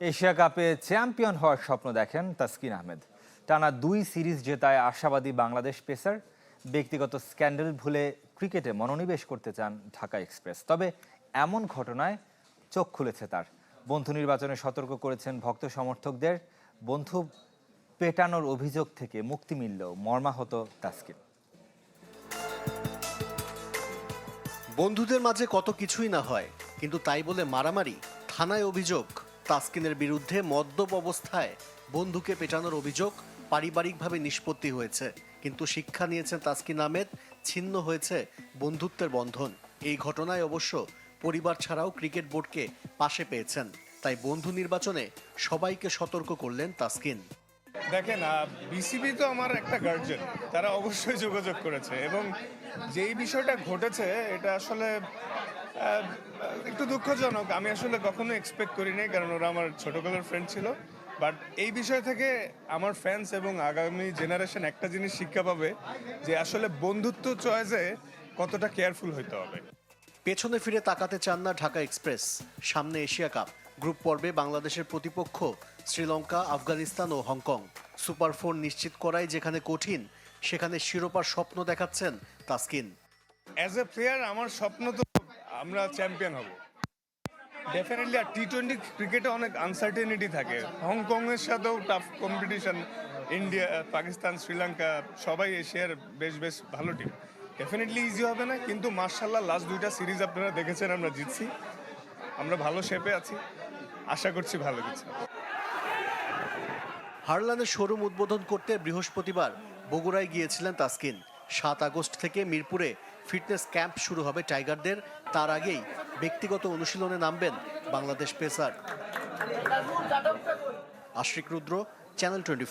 Asia কাপে champion হওয়ার স্বপ্ন দেখেন তাসকিন আহমেদ। টানা দুই সিরিজ জেতায় আশাবাদী বাংলাদেশ পেসার। ব্যক্তিগত স্ক্যান্ডেল ভুলে ক্রিকেটে মনোনিবেশ করতে চান ঢাকা এক্সপ্রেস। তবে এমন ঘটনায় চোখ খুলেছে তার। বন্ধু নির্বাচনে সতর্ক করেছেন ভক্ত সমর্থকদের। বন্ধু পেটানোর অভিযোগ থেকে মুক্তি মিললেও মর্মাহত তাসকিন। বন্ধুদের মাঝে কত কিছুই না হয়, কিন্তু তাই বলে মারামারি, থানায় অভিযোগ। তাসকিনের বিরুদ্ধে মদ্যপ অবস্থায় বন্ধুকে পেটানোর অভিযোগ পারিবারিকভাবে নিষ্পত্তি হয়েছে। কিন্তু শিক্ষা নিয়েছেন তাসকিন আহমেদ, ছিন্ন হয়েছে বন্ধুত্বের বন্ধন। এই ঘটনায় অবশ্য পরিবার ছাড়াও ক্রিকেট বোর্ডকে পাশে পেয়েছেন। তাই বন্ধু নির্বাচনে সবাইকে সতর্ক করলেন তাসকিন। দেখেন বিসিবি তো আমার একটা গার্জেন তারা অবশ্যই যোগাযোগ করেছে এবং যেই বিষয়টা ঘটেছে, এটা আসলে একটু দুঃখজনক। আমি আসলে কখনো এক্সপেক্ট করিনি কারণ ওরা আমার ছোটবেলার ফ্রেন্ড ছিল। বাট এই বিষয় থেকে আমার ফ্যান্স এবং আগামী জেনারেশন একটা জিনিস শিক্ষা পাবে যে আসলে বন্ধুত্ব চয়েসে কতটা কেয়ারফুল হইতে হবে। পেছনে ফিরে তাকাতে চান না ঢাকা এক্সপ্রেস সামনে এশিয়া কাপ। গ্রুপ পর্বে বাংলাদেশের প্রতিপক্ষ শ্রীলঙ্কা আফগানিস্তান ও হংকং। সুপার ফোর নিশ্চিত করাই যেখানে কঠিন সেখানে শিরোপার স্বপ্ন দেখাচ্ছেন তাসকিন। অ্যাজ এ প্লেয়ার আমার স্বপ্ন তো আমরা চ্যাম্পিয়ন হব। ডেফিনেটলি আর টি টোয়েন্টি ক্রিকেটে অনেক আনসার্টেনিটি থাকে। হংকংয়ের সাথেও tough competition India Pakistan Sri Lanka সবাই এশিয়ার বেশ বেশ ভালো টিম ডেফিনেটলি ইজি হবে না, কিন্তু মার্শাল্লাহ লাস্ট দুইটা সিরিজ আপনারা দেখেছেন, আমরা জিতছি। আমরা ভালো শেপে আছি। আশা করছি ভালো কিছু। হারলানের শোরুম উদ্বোধন করতে বৃহস্পতিবার বগুড়ায় গিয়েছিলেন তাসকিন। সাত আগস্ট থেকে মিরপুরে ফিটনেস ক্যাম্প শুরু হবে টাইগারদের। তার আগেই ব্যক্তিগত অনুশীলনে নামবেন Bangladesh pacer. Ashrik Rudra, channel twenty